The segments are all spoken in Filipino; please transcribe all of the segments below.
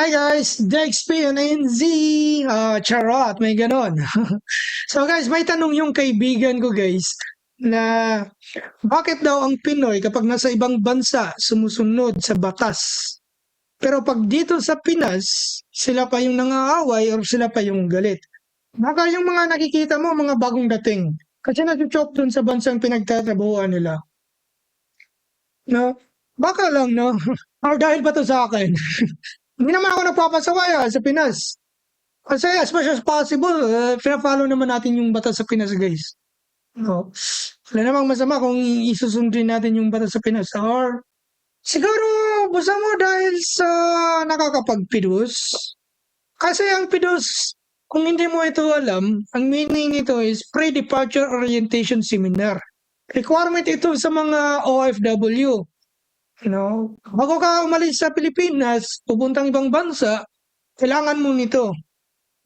Hi guys, DXP and NZ, ah, charot, may ganon. so guys, may tanong yung kaibigan ko guys, na bakit daw ang Pinoy kapag nasa ibang bansa sumusunod sa batas? Pero pag dito sa Pinas, sila pa yung nangaaway or sila pa yung galit. Baka yung mga nakikita mo, mga bagong dating. Kasi nag-chop dun sa bansang pinagtatrabuhan nila. No? Baka lang, no? Or dahil ba to sa akin? Hindi naman ako nagpapasawaya sa Pinas. Kasi as much as possible, uh, pina-follow naman natin yung batas sa Pinas, guys. No. Wala namang masama kung isusundin natin yung batas sa Pinas. Or siguro, basta mo dahil sa nakakapagpidus. Kasi ang pidus, kung hindi mo ito alam, ang meaning nito is Pre-Departure Orientation Seminar. Requirement ito sa mga OFW. You know, bago ka umalis sa Pilipinas, pupuntang ibang bansa, kailangan mo nito.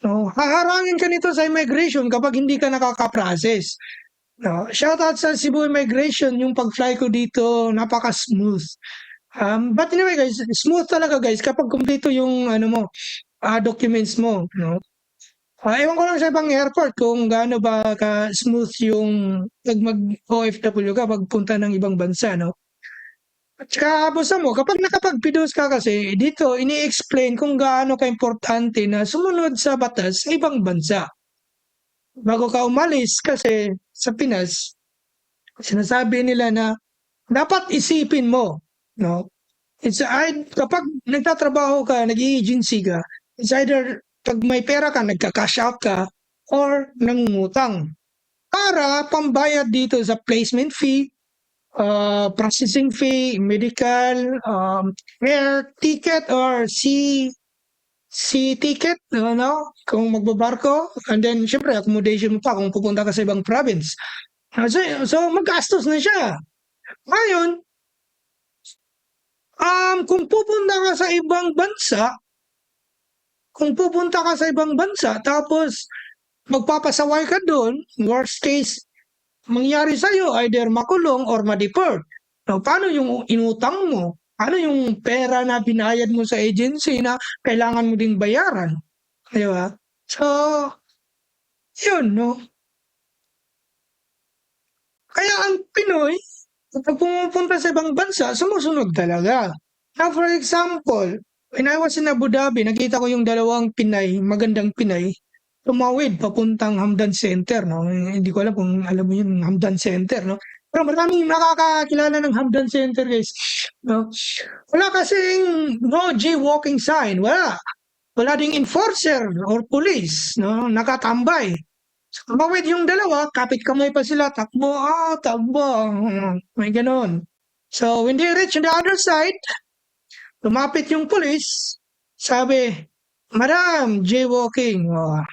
No, haharangin ka nito sa immigration kapag hindi ka nakaka-process. No, shoutout sa Cebu Immigration, yung pag-fly ko dito, napaka-smooth. Um, but anyway guys, smooth talaga guys kapag kumpleto yung ano mo, ah, documents mo, no? Ah, ewan ko lang sa ibang airport kung gaano ba ka smooth yung pag mag OFW ka pagpunta ng ibang bansa, no? At saka basta mo, kapag nakapag-PDOS ka kasi, dito ini-explain kung gaano ka-importante na sumunod sa batas sa ibang bansa. Bago ka umalis kasi sa Pinas, sinasabi nila na dapat isipin mo, no? It's I, kapag nagtatrabaho ka, nag-agency ka, it's either pag may pera ka, nagka-cash out ka, or nangungutang. Para pambayad dito sa placement fee, uh, processing fee, medical, um, air ticket or sea sea ticket, ano, kung magbabarko, and then syempre accommodation mo pa kung pupunta ka sa ibang province. Uh, So, so magastos na siya. Ngayon, um, kung pupunta ka sa ibang bansa, kung pupunta ka sa ibang bansa, tapos magpapasaway ka doon, worst case, mangyari sa'yo, either makulong or ma-deport. Now, paano yung inutang mo? Ano yung pera na binayad mo sa agency na kailangan mo ding bayaran? Di ba? So, yun, no? Kaya ang Pinoy, kapag pumupunta sa ibang bansa, sumusunod talaga. Now, for example, when I was in Abu Dhabi, nakita ko yung dalawang Pinay, magandang Pinay, tumawid papuntang Hamdan Center, no? Hindi ko alam kung alam mo yung Hamdan Center, no? Pero maraming nakakakilala ng Hamdan Center, guys. No? Wala kasing no jaywalking sign. Wala. Wala ding enforcer or police, no? Nakatambay. So, tumawid yung dalawa, kapit kamay pa sila, takbo, ah, takbo. May ganun. So, when they reach the other side, lumapit yung police, sabi, Madam, jaywalking. Oh,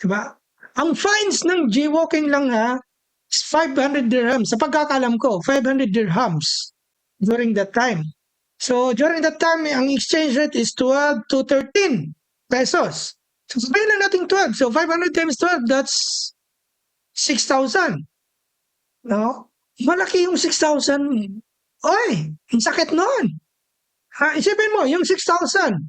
Diba? Ang fines ng jaywalking lang ha, is 500 dirhams. Sa pagkakalam ko, 500 dirhams during that time. So, during that time, ang exchange rate is 12 to 13 pesos. So, sabihin na natin 12. So, 500 times 12, that's 6,000. No? Malaki yung 6,000. Oy, ang sakit nun. Ha, isipin mo, yung 6,000.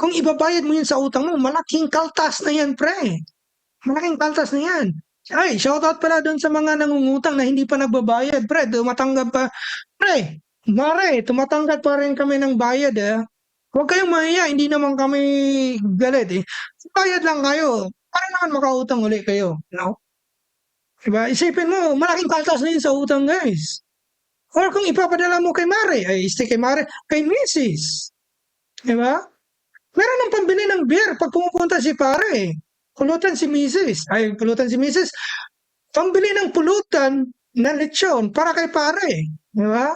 Kung ibabayad mo yun sa utang mo, malaking kaltas na yan, pre. Malaking kaltas na yan. Ay, shoutout pala doon sa mga nangungutang na hindi pa nagbabayad, pre. Tumatanggap pa. Pre, mare, tumatanggap pa rin kami ng bayad, eh. Huwag kayong mahiya, hindi naman kami galit, eh. Bayad lang kayo. Para naman makautang uli kayo, no? Diba? Isipin mo, malaking kaltas na yun sa utang, guys. Or kung ipapadala mo kay Mare, ay stay kay Mare, kay Mrs. Diba? Meron ng pambili ng beer pag pumupunta si pare. Pulutan si Mrs. Ay, pulutan si Mrs. Pambili ng pulutan na lechon para kay pare. Di ba?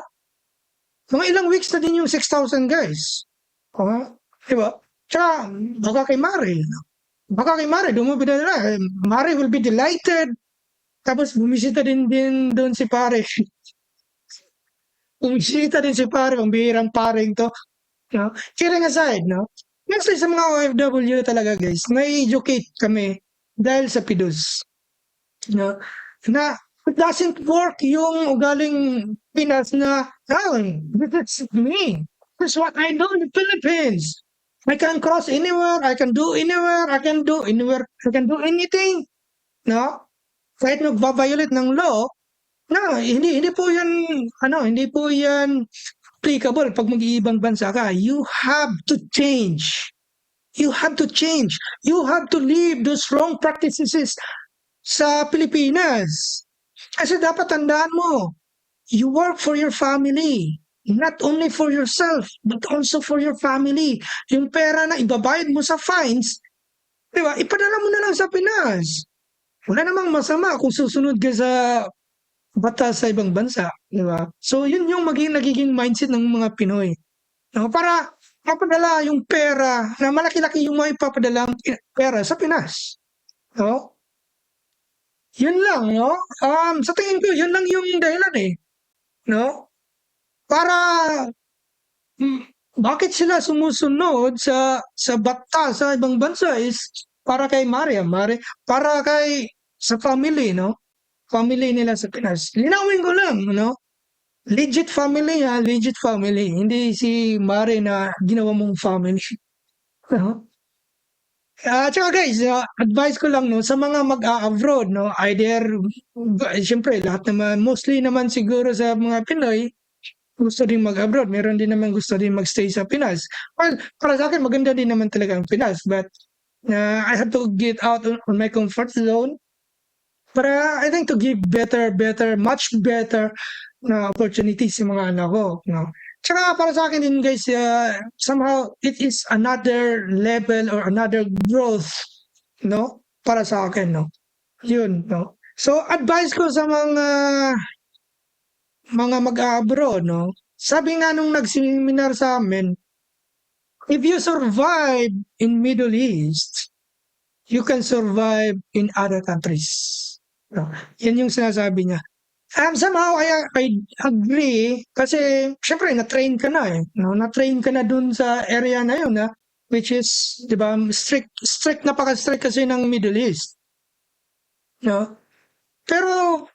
Mga ilang weeks na din yung 6,000 guys. O, di ba? Tsaka, baka kay Mare. Baka kay Mare, dumubi na nila. Eh, Mare will be delighted. Tapos bumisita din din doon si pare. bumisita din si pare, ang bihirang paring to. No? Kidding aside, no? Mostly sa mga OFW talaga guys, na-educate kami dahil sa PIDOS. No? Na it doesn't work yung ugaling Pinas na, oh, this is me. That's what I do in the Philippines. I can cross anywhere, I can do anywhere, I can do anywhere, I can do anything. No? Kahit nagbabiolate ng law, no, hindi hindi po 'yan ano, hindi po 'yan applicable pag mag-iibang bansa ka. You have to change. You have to change. You have to leave those wrong practices sa Pilipinas. Kasi dapat tandaan mo, you work for your family. Not only for yourself, but also for your family. Yung pera na ibabayad mo sa fines, di ba, ipadala mo na lang sa Pinas. Wala namang masama kung susunod ka sa batas sa ibang bansa, di ba? So, yun yung maging nagiging mindset ng mga Pinoy. No? Para mapadala yung pera na malaki-laki yung mga ipapadala pera sa Pinas. No? Yun lang, no? Um, sa tingin ko, yun lang yung dahilan eh. No? Para hmm, bakit sila sumusunod sa sa batas sa ibang bansa is para kay Maria, Mari, para kay sa family, no? Family nila sa Pinas. Linawin ko lang, no? Legit family ha, legit family. Hindi si Mari na ginawa mong family. No? Ah, tsaka guys, ah, advice ko lang no sa mga mag-a-abroad no, either siyempre lahat naman mostly naman siguro sa mga Pinoy gusto din mag-abroad, meron din naman gusto din magstay sa Pinas. Well, para sa akin maganda din naman talaga ang Pinas, but uh, I have to get out on, on my comfort zone para I think to give better, better, much better na opportunities sa mga anak ko. No? Tsaka para sa akin din guys, uh, somehow it is another level or another growth, no? Para sa akin, no? Yun, no? So, advice ko sa mga mga mag-abroad, no? Sabi nga nung nagseminar sa amin, if you survive in Middle East, you can survive in other countries. No? Yan yung sinasabi niya. Um, somehow, I, I agree kasi syempre na-train ka na eh. No? Na-train ka na dun sa area na yun na which is, di ba, strict, strict, napaka-strict kasi ng Middle East. No? Pero,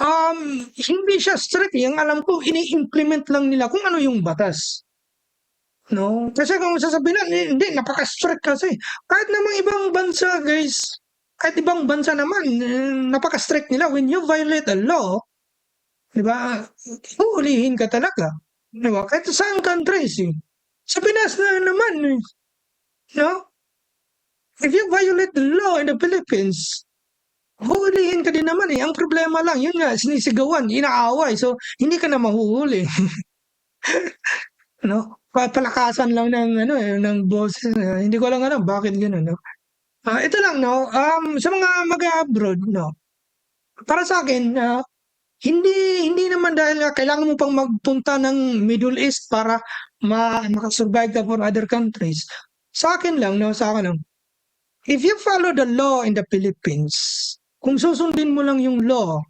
um, hindi siya strict. Yung alam ko, ini-implement lang nila kung ano yung batas. No? Kasi kung sasabihin na, hindi, napaka-strict kasi. Kahit namang ibang bansa, guys, kahit ibang bansa naman, eh, napaka-strict nila. When you violate a law, di ba, uulihin ka talaga. Di ba? Kahit sa saan countries, eh. Sa Pinas na naman, eh. No? If you violate the law in the Philippines, huhulihin ka din naman eh. Ang problema lang, yun nga, sinisigawan, inaaway. So, hindi ka na mahuhuli. no? Palakasan lang ng ano eh, ng boses. eh. hindi ko lang alam bakit gano'n, no? Ah, ito lang no, um, sa mga mag-a-abroad no. Para sa akin, ah, hindi hindi naman dahil nga kailangan mo pang magpunta ng Middle East para ma makasurvive ka for other countries. Sa akin lang no, sa akin lang. If you follow the law in the Philippines, kung susundin mo lang yung law,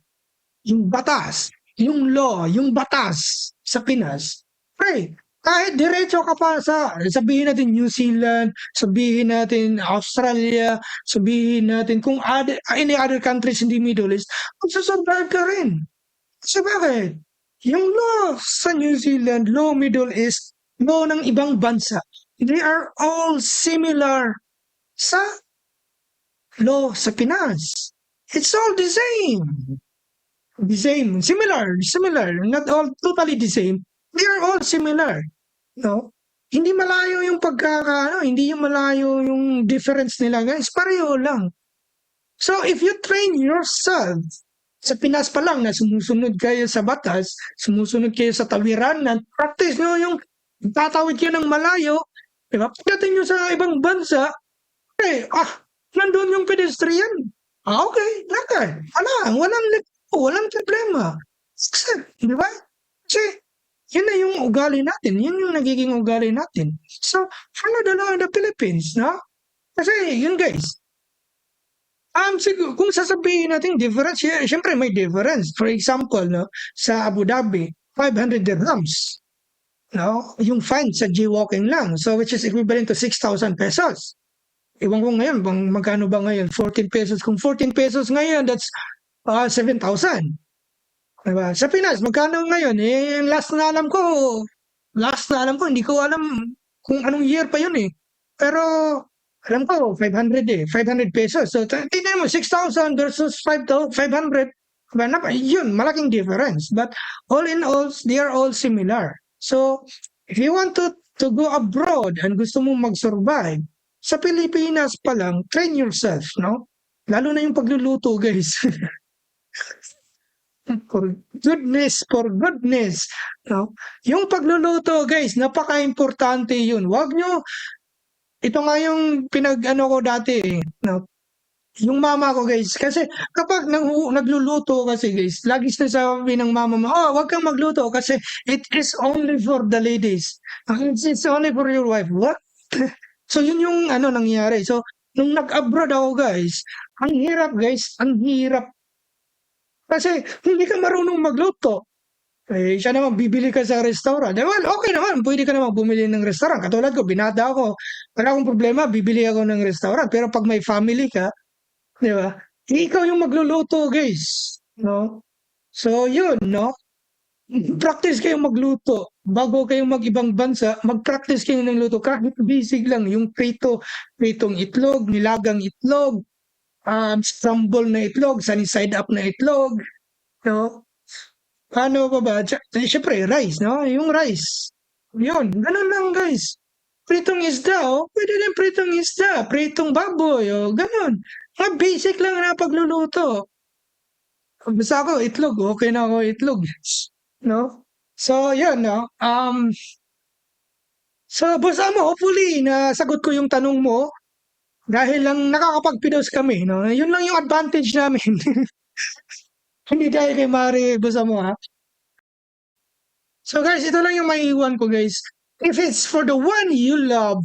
yung batas, yung law, yung batas sa Pinas, pre, kahit diretso ka pa sa, sabihin natin New Zealand, sabihin natin Australia, sabihin natin kung other, any other countries in the Middle East, magsasurvive ka rin. Kasi bakit? Yung law sa New Zealand, law Middle East, law ng ibang bansa, they are all similar sa law sa Pinas. It's all the same. The same, similar, similar, not all totally the same. They are all similar. No? Hindi malayo yung pagkaka, ano, hindi yung malayo yung difference nila, guys. Pareho lang. So, if you train yourself, sa Pinas pa lang na sumusunod kayo sa batas, sumusunod kayo sa tawiran, na practice nyo yung tatawid kayo ng malayo, di ba? Pagdating nyo sa ibang bansa, eh, ah, nandun yung pedestrian. Ah, okay, lakad. Wala, walang, walang problema. Accept, di ba? Kasi, yun na yung ugali natin. Yun yung nagiging ugali natin. So, the law in the Philippines, no? Kasi, yun guys. Um, siguro, kung sasabihin natin difference, sy- syempre may difference. For example, no, sa Abu Dhabi, 500 dirhams. No? Yung fine sa jaywalking lang. So, which is equivalent to 6,000 pesos. Iwan ko ngayon, bang, magkano ba ngayon? 14 pesos. Kung 14 pesos ngayon, that's uh, 7,000. Diba? Sa Pinas, magkano ngayon? Eh, last na alam ko, last na alam ko, hindi ko alam kung anong year pa yun eh. Pero alam ko, 500 eh, 500 pesos. So, tingnan mo, 6,000 versus 5,000 500. Diba? Yun, malaking difference. But all in all, they are all similar. So, if you want to, to go abroad and gusto mong mag-survive, sa Pilipinas pa lang, train yourself, no? Lalo na yung pagluluto, guys. for goodness, for goodness. No? Yung pagluluto, guys, napaka-importante yun. Huwag nyo, ito nga yung pinag-ano ko dati, eh, no? Yung mama ko, guys, kasi kapag nang, nagluluto kasi, guys, lagi sinasabi ng mama mo, oh, wag kang magluto kasi it is only for the ladies. It's only for your wife. What? so, yun yung ano nangyari. So, nung nag-abroad ako, guys, ang hirap, guys, ang hirap. Kasi hindi ka marunong magluto. Eh, siya naman, bibili ka sa restaurant. Eh, well, okay naman, pwede ka naman bumili ng restaurant. Katulad ko, binata ako. Wala akong problema, bibili ako ng restaurant. Pero pag may family ka, di ba? Ikaw yung magluluto, guys. No? So, yun, no? Practice kayong magluto. Bago kayong mag-ibang bansa, mag-practice kayo ng luto. Kahit basic lang, yung prito, pritong itlog, nilagang itlog, um, scramble na itlog, sunny side up na itlog, no? Ano pa ba? Siyempre, rice, no? Yung rice. Yun, ganun lang, guys. Pritong isda, oh. Pwede din pritong isda, pritong baboy, oh. Ganun. Mga basic lang na pagluluto. Basta ako, itlog. Okay na ako itlog. No? So, yun, no? Um, so, basta mo, hopefully, nasagot ko yung tanong mo. Dahil lang nakakapag-pidos kami, no? Yun lang yung advantage namin. Hindi dahil kay Mari basta mo, ha? So guys, ito lang yung maiiwan ko guys. If it's for the one you love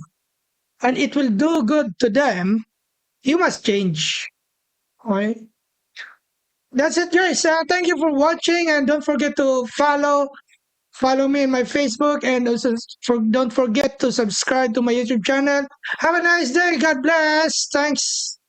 and it will do good to them, you must change. Okay? That's it guys. Uh, thank you for watching and don't forget to follow follow me in my Facebook and also for, don't forget to subscribe to my YouTube channel. Have a nice day. God bless. Thanks.